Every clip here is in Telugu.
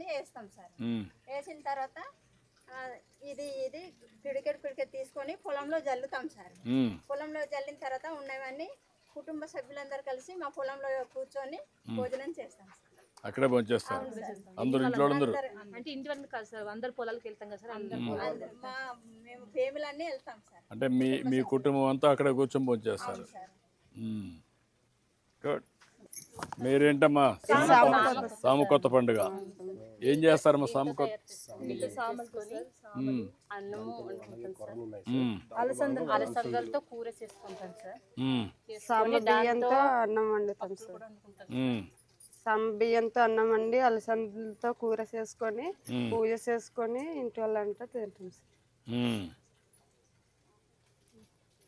తీసుకొని వేస్తాం సార్. వేసిన తర్వాత ఇది ఇది పిడికెట్ పిడికెట్ తీసుకొని పొలంలో జల్లుతాం సార్. పొలంలో జల్లిన తర్వాత ఉన్నవన్నీ కుటుంబ సభ్యులందరూ కలిసి మా పొలంలో కూర్చొని భోజనం చేస్తాం సార్. అక్కడే పనిచేస్తారు అందరు ఇంట్లో అందరు. అంటే ఇంటి వరకు కాదు సార్ అందరు పొలాలకు వెళ్తాం కదా సార్ మా మేము ఫ్యామిలీ వెళ్తాం సార్. అంటే మీ మీ కుటుంబం అంతా అక్కడే కూర్చొని పనిచేస్తారు సార్. గుడ్ మీరేంటమ్మా? సాము కొత్త పండుగ. ఏం చేస్తారమ్మా సాము కొత్త అలసందలతో కూర చేసుకుంటాం సార్. బియ్యంతో అన్నం వండుతాం సార్. సమ్ బియ్యంతో అన్నం వండి అలసందలతో కూర చేసుకొని. పూజ చేసుకొని ఇంటి వాళ్ళంతా తింటాం సార్.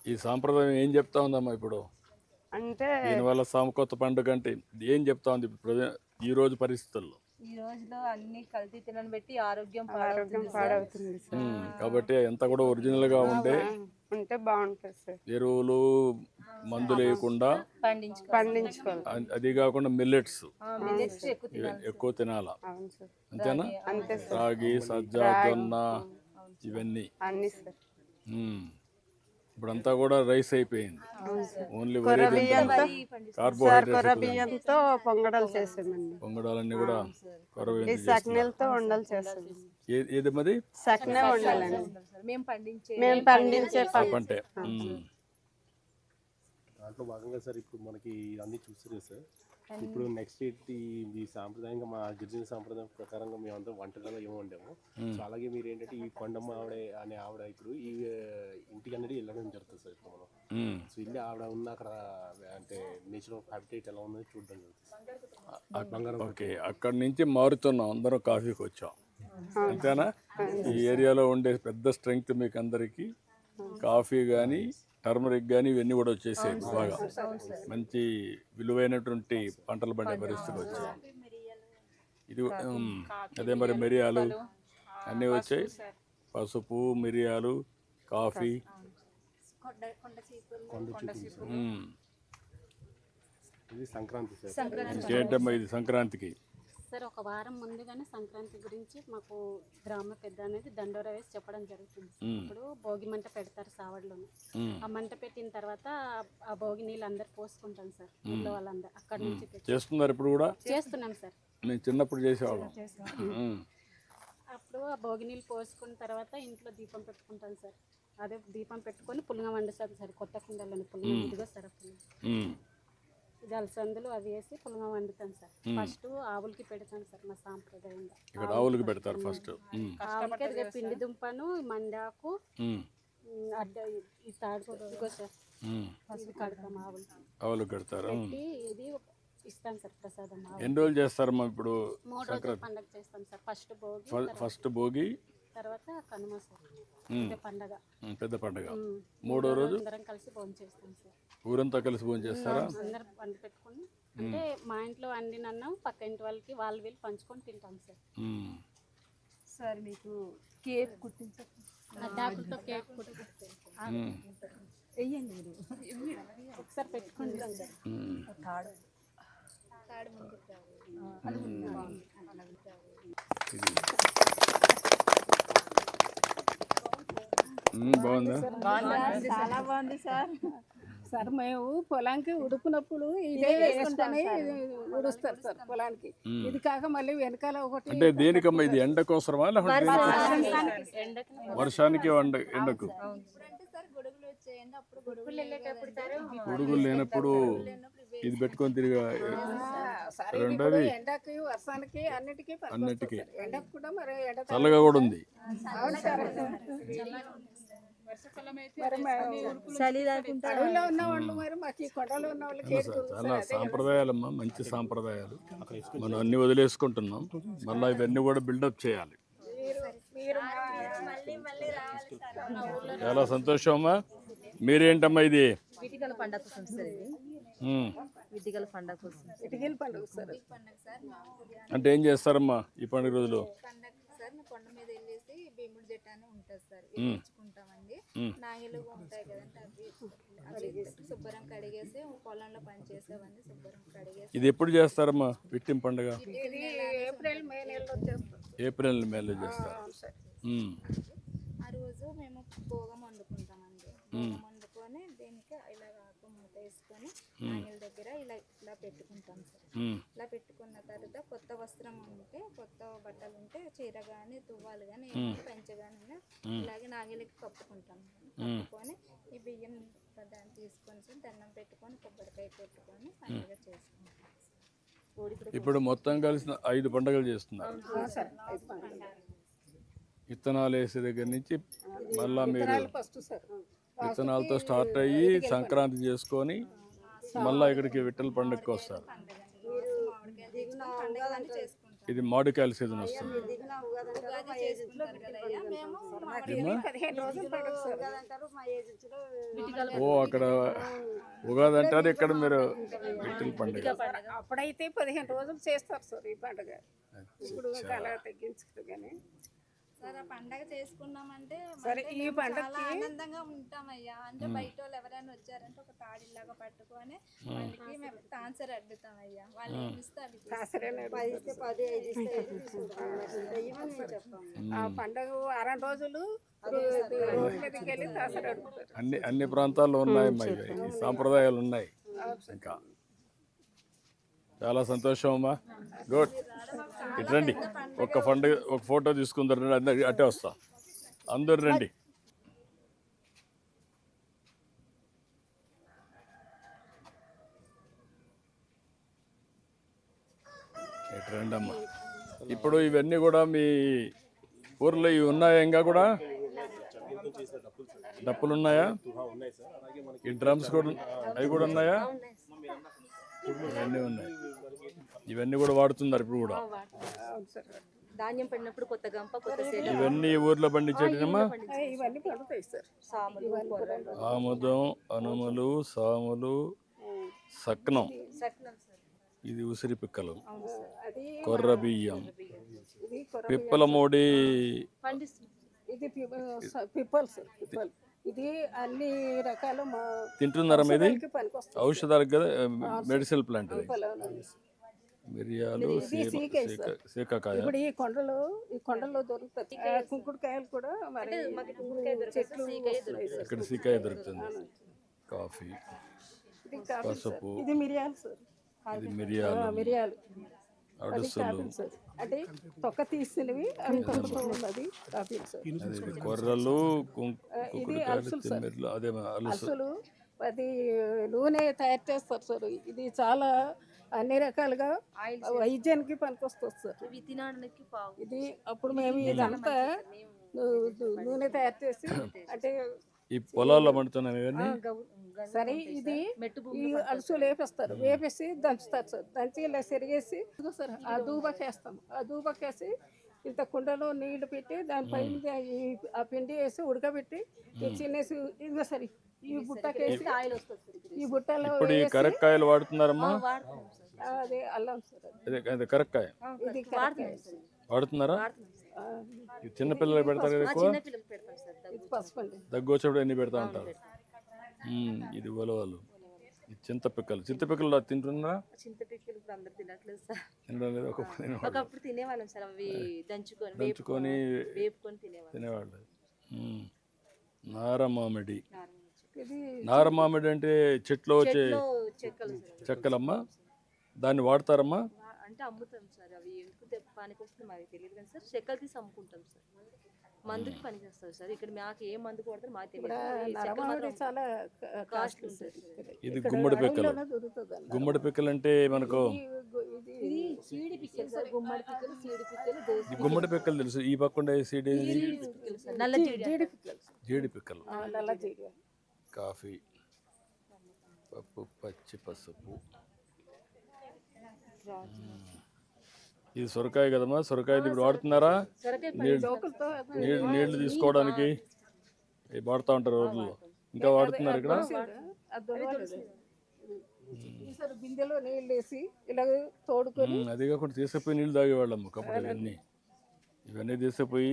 ఈ సాంప్రదాయం ఏం చెప్తా ఉందమ్మా ఇప్పుడు? అంటే దీనివల్ల సాము కొత్త పండుగ అంటే ఏం చెప్తా ఉంది ఇప్పుడు ప్రజె- ఈ రోజు పరిస్థితుల్లో? ఈ రోజులో అన్ని కల్తీ తినని పెట్టి ఆరోగ్యం ఆరోగ్యం పాడవుతుంది సార్. పాడవుతుంది సార్. ఉమ్, కాబట్టి ఎంత కూడా ఒరిజినల్గా ఉండే ఉంటే బాగుంటుంది సార్. ఎరువులు మందులు వేయకుండా పండించుకో పండించుకోవాలి. అ- అది కాకుండా మిల్లెట్స్ మిల్లెట్స్ ఎక్కువ తినాలి ఎక్కువ తినాలా. అవును సార్. అంతేనా? అంతే సార్. రాగి సజ్జ జొన్న ఇవన్నీ. అన్ని సార్. ఉమ్. ఇప్పుడంతా కూడా రైస్ అయిపోయింది. ఓన్లీ కార్బోహైడ్రేట్స్ బియ్యంతో పొంగడాలు చేసామండి. పొంగడాలన్నీ కూడా కొరవ సకినెలతో వండలు చేస్తాం. ఏది మరి సకినే వండాలండి. మేము పండించే మేము పండించే పంటే. దాంట్లో భాగంగా సార్ ఇప్పుడు మనకి అన్ని చూస్తారు కదా సార్. ఇప్పుడు నెక్స్ట్ ఈ ఈ సాంప్రదాయంగా మా గిరిజన సాంప్రదాయం ప్రకారంగా మేమంతా వంటలలో ఏమో వండాము సో అలాగే మీరు ఏంటంటే ఈ కొండమ్మ ఆవిడ అనే ఆవిడ ఇప్పుడు ఈ ఇంటికి అనేది వెళ్ళడం జరుగుతుంది సార్ ఇప్పుడు మనం. సో వెళ్ళి ఆవిడ ఉన్న అక్కడ అంటే నేచర్ ఆఫ్ హ్యాబిటేట్ ఎలా ఉందో చూడడం జరుగుతుంది బంగారం ఓకే. అక్కడి నుంచి మారుతున్నాం. అందరం కాఫీకి వచ్చాం. అంతేనా? ఈ ఏరియాలో ఉండే పెద్ద స్ట్రెంగ్త్ మీకు అందరికీ కాఫీ కానీ టర్మరిక్ కానీ ఇవన్నీ కూడా వచ్చేసాయి బాగా. మంచి విలువైనటువంటి పంటలు పండే పరిస్థితులు వచ్చాయి. ఇది అదే మరి మిరియాలు అన్నీ వచ్చాయి. పసుపు మిరియాలు కాఫీ. ఇది సంక్రాంతి సార్. ఇంకేంటమ్మా ఇది సంక్రాంతికి? సార్ ఒక వారం ముందుగానే సంక్రాంతి గురించి మాకు గ్రామ పెద్ద అనేది దండోర వేసి చెప్పడం జరుగుతుంది. ఇప్పుడు భోగి మంట పెడతారు సావడ్లోనే. ఆ మంట పెట్టిన తర్వాత ఆ భోగి నీళ్ళు అందరు పోసుకుంటాం సార్ ఊళ్ళో వాళ్ళందరూ అక్కడ నుంచి తెచ్చి చేస్తున్నారు ఇప్పుడు కూడా చేస్తున్నాం సార్ మేము చిన్నప్పుడు చేసేవాళ్ళం ఉమ్. అప్పుడు ఆ భోగి నీళ్ళు పోసుకున్న తర్వాత ఇంట్లో దీపం పెట్టుకుంటాం సార్ అదే దీపం పెట్టుకొని పులింగ వండుతాం సార్ కొత్త కుండలోని పులింగ ఇదిగో సార్ ఆ పులింగ. ఉమ్. ఇది అలసందులు అవి వేసి పులింగ వండుతాం సార్. ఫస్ట్ ఆవులకి పెడతాం సార్ మా సాంప్రదాయంగా. ఇక్కడ ఆవులకు పెడతారు ఫస్ట్. ఆవులకి అదిగో పిండి దుంపను మండాకు అడ్డ ఈ తాడు ఇదిగో సార్. ఇది కడతాం ఆవులకి ఉమ్. పెట్టి ఇది ఇస్తాం సార్ ప్రసాదం ఎన్ని రోజులు చేస్తారమ్మా ఇప్పుడు మూడు రోజులు పండగ చేస్తాం sir. First Bhogi first Bhogi తర్వాత కనుమ సార్. ఇదే పండగ. పెద్ద పండుగ. మూడో రోజు? అందరం కలిసి భోజనం చేస్తాం సార్. ఊరంతా కలిసి భోజనం చేస్తారా? అందరం వండి పెట్టుకొని అంటే మా ఇంట్లో వండిన అన్నం పక్క ఇంటి వాళ్ళకి వాళ్ళు వీళ్ళు పంచుకొని తింటాం సార్. సార్ మీకు కేక్ కుట్టించ అడ్డాకులతో కేక్ కొట్టి ఉమ్. వెయ్యండి మీరు. ఒకసారి పెట్టుకుంటాం సార్. ఇది. ఉమ్, బాగుందా? చాలా బాగుంది సార్. సార్ మేము పొలానికి ఉడుకున్నప్పుడు ఇదే వేసుకుంటానే ఉడుస్తారు సార్ పొలానికి. ఇది కాక మళ్ళీ వెనకాల ఒకటి అంటే దేనికమ్మా ఇది? ఎండ కోసమా వర్షానికి ఎండ ఎండకు. గొడుగులు లేనప్పుడు ఇది పెట్టుకొని తిరిగా రెండోది ఎండకి వర్షానికి అన్నిటికీ అన్నిటికీ. ఎండకు కూడా మరి ఎండ చల్లగా కూడా ఉంది. అడవిలో ఉన్న వాళ్ళు మరి మాకు ఈ కొండలో ఉన్న వాళ్ళకి చాలా సాంప్రదాయాలమ్మా మంచి సాంప్రదాయాలు. మనం అన్ని వదిలేసుకుంటున్నాం. మళ్ళీ ఇవన్నీ కూడా బిల్డప్ చేయాలి. మీరు మళ్ళీ మళ్ళీ రావాలి సార్ చాలా సంతోషం అమ్మా మీరేంటమ్మా ఇది. పండగ పండగ ఇటుకల పండుగ సార్ అంటే ఏం చేస్తారమ్మా ఈ పండుగ రోజులు? పండగ సార్ నా కొండ మీద వెళ్ళేసి భీముడి జట్టు అని ఉంటుంది సార్. వేయించుకుంటామండి నాగలు ఉంటాయి కదండి అవి అవి శుభ్రం కడిగేసి పొలంలో పని చేసేవన్నీ శుభ్రం కడిగేసి ఇది ఎప్పుడు చేస్తారమ్మా విట్టిం పండుగ? ఏప్రిల్ మే నెలలో వచ్చేస్తాం ఏప్రిల్ మేలో చేస్తారు. ఆ రోజు మేము భోగం వండుకుంటామండి. భోగం వండుకొని దీనికి ఇలా ఆకు మూత వేసుకొని నాగల దగ్గర ఇలా పెట్టుకుంటాం సార్. ఇలా పెట్టుకున్న తర్వాత కొత్త వస్త్రం ఉంటే కొత్త బట్టలు ఉంటే చీర కానీ తువ్వాలు కానీ పంచ కానీ ఇలాగే నాగలికి కప్పుకుంటాం కప్పుకొని ఈ బియ్యం దాన్ని తీసుకొని సార్ దండం పెట్టుకొని కొబ్బరికాయ కొట్టుకొని పండుగ చేసుకుంటాం ఇప్పుడు మొత్తం కలిసిన ఐదు పండుగలు చేస్తున్నారు. సార్ ఐదు పండుగలు. విత్తనాలు వేసే దగ్గర నుంచి మళ్ళా మీరు ఫస్ట్ సార్. విత్తనాలతో స్టార్ట్ అయ్యి సంక్రాంతి చేసుకొని మళ్ళా ఇక్కడికి విట్టల పండుగకి వస్తారు. ఇది మామిడికాయల సీజన్ వస్తుంది. ఓ అక్కడ ఉగాది అంటారు ఇక్కడ మీరు విట్టల పండుగ. అప్పుడైతే పదిహేను రోజులు చేస్తారు సార్ ఈ పండుగ. ఇప్పుడు అలా కానీ సరే ఆ పండగ చేసుకున్నామంటే సరే, ఈ మేము చాలా ఆనందంగా ఉంటామయ్యా. అంటే బయట వాళ్ళు ఎవరైనా వచ్చారంటే ఒక తాడిలాగా పట్టుకొని వాళ్ళకి మేము తాన్సర్ అడ్డుతామయ్యా వాళ్ళు ఏమి ఇస్తే అది ఆ పండుగ వారం రోజులు రోడ్ల మీదకి వెళ్ళి తాసరు అడుగుతారు. అన్ని అన్ని ప్రాంతాల్లో ఉన్నాయి సాంప్రదాయాలు ఉన్నాయి. ఇంకా చాలా సంతోషం అమ్మా. గుడ్ ఇటు రండి. ఒక పండుగ ఒక ఫోటో తీసుకుందరు రండి. అందరు అట్టే వస్తా. అందరు రండి. ఇటు రండి అమ్మా ఇప్పుడు ఇవన్నీ కూడా మీ ఊర్లో ఇవి ఉన్నాయా ఇంకా కూడా? డప్పులు ఉన్నాయా ఉన్నాయి? ఈ డ్రమ్స్ కూడా అవి కూడా ఉన్నాయా? ఇవన్నీ ఉన్నాయి. ఇవన్నీ కూడా వాడుతున్నారు ఇప్పుడు కూడా. ధాన్యం పడినప్పుడు కొత్త గంప కొత్త ఇవన్నీ ఊర్లో పండించేటమ్మా ఆ, ఇవన్నీ పండుతాయి సార్. సాములు కొర్రలు ఆముదం అనుములు సాములు సక్నం. సక్నం సార్. ఇది ఉసిరి పిక్కలు. అది కొర్ర బియ్యం. పిప్పల మూడి. ఇది అన్ని రకాల మా తింటున్నారా మీది? ఔషధాలకు కదా మెడిసిన్ ప్లాంట్. మిరియాలు సీకాకాయ. ఇప్పుడు ఈ కొండలో ఈ కొండలో దొరుకుతాయి. కుంకుడుకాయలు కూడా మరి చెట్లు. ఇక్కడ సీకాయ దొరుకుతుంది. కాఫీ ఇది కాఫీ సార్. పసుపు. ఇది మిరియాలు సార్. ఇది మిరియాలు. మిరియాలు. అంటే తొక్క తీసినవి ఉన్నది సార్ కొర్రలు కుం- కుకుడుకాయలు తిమ్మిర్లు అదే అలుసు అసలు అది నూనె తయారు చేస్తారు సార్ ఇది చాలా అన్ని రకాలుగా వైద్యానికి పనికొస్తుంది సార్ ఇవి తినడానికి పావు. ఇది అప్పుడు మేము ఇదంతా నూనె తయారు చేసి అంటే ఈ పొలాల్లో పండుతున్నాయి ఇవన్నీ? సరే ఇది అలుసు లేపేస్తారు. వేపేసి దంచుతారు సార్. దంచి ఇలా సెరిగేసి సార్ ఆ దూబకేస్తాం ఆ దూబకేసి ఇంత కుండలో నీళ్ళు పెట్టి దానిపైన ఈ ఆ పిండి వేసి ఉడకబెట్టి ఈ చిన్నేసి ఇదిగో సరే ఈ బుట్టకేసి ఆయిల్ వస్తుంది. ఈ బుట్టలో ఇప్పుడు ఈ కరక్కాయలు వాడుతున్నారమ్మా? అదే అల్లం సార్ అది. కరక్కాయ. ఇది వాడుతున్నారా? వాడుతున్నాం సార్. ఆ, ఈ చిన్న పిల్లలు పెడతారు ఎక్కువ? పసుపు అండి దగ్గు వచ్చినప్పుడు ఎన్ని పెడతా. ఉంటారు ఇది ఉలవలు ఇది చింతపిక్కలు. చింతపిక్కలు తింటున్నారా? చింతపిక్కలు ఇప్పుడు అందరు తినట్లేదు సార్. తినడం లేదు ఒకప్పుడు తినేవాళ్ళం. సార్ అవి దంచుకొని దంచుకొని వేపుకొని- తినేవాళ్ళం. తినేవాళ్ళు. మ్మ్. నారమామిడి. ఇది నారమామిడి అంటే చెట్లో వచ్చే. చెక్కలమ్మా? దాన్ని వాడతారమ్మా? అంటే అమ్ముతాం సార్ అవి ఎందుకు పనికి వస్తుంది మాకు తెలియదు కానీ సార్ చెక్కలు తీసి అమ్ముకుంటాం సార్. మందుకి పనికి వస్తుంది సార్. ఇక్కడ మాకు ఏ మందు కొడతారు మాకు తెలియదు. చాలా సార్. సార్ ఇది గుమ్మడి పిక్కలు. గుమ్మడి పిక్కలు అంటే మనకు గుమ్మడి పిక్కలు. తెలుసు. ఈ పక్క ఉండే సీడ్ జీడి పిక్కలు కాఫీ పప్పు పచ్చి పసుపు. ఇది సొరకాయ కదమ్మా? సొరకాయ ఇప్పుడు వాడుతున్నారా? నీళ్ళు నీళ్ళు తీసుకోవడానికి వాడుతూ ఉంటారు రోడ్లలో. ఇంకా వాడుతున్నారు ఇక్కడ? అది దొరకలేదు. ఈసారి బిందెలో నీళ్ళు వేసి ఇలా తోడుకొని మ్మ్. అది కాకుండా తీసుకుపోయి నీళ్ళు తాగేవాళ్ళం ఒకప్పుడు ఇవన్నీ. ఇవన్నీ తీసుకుపోయి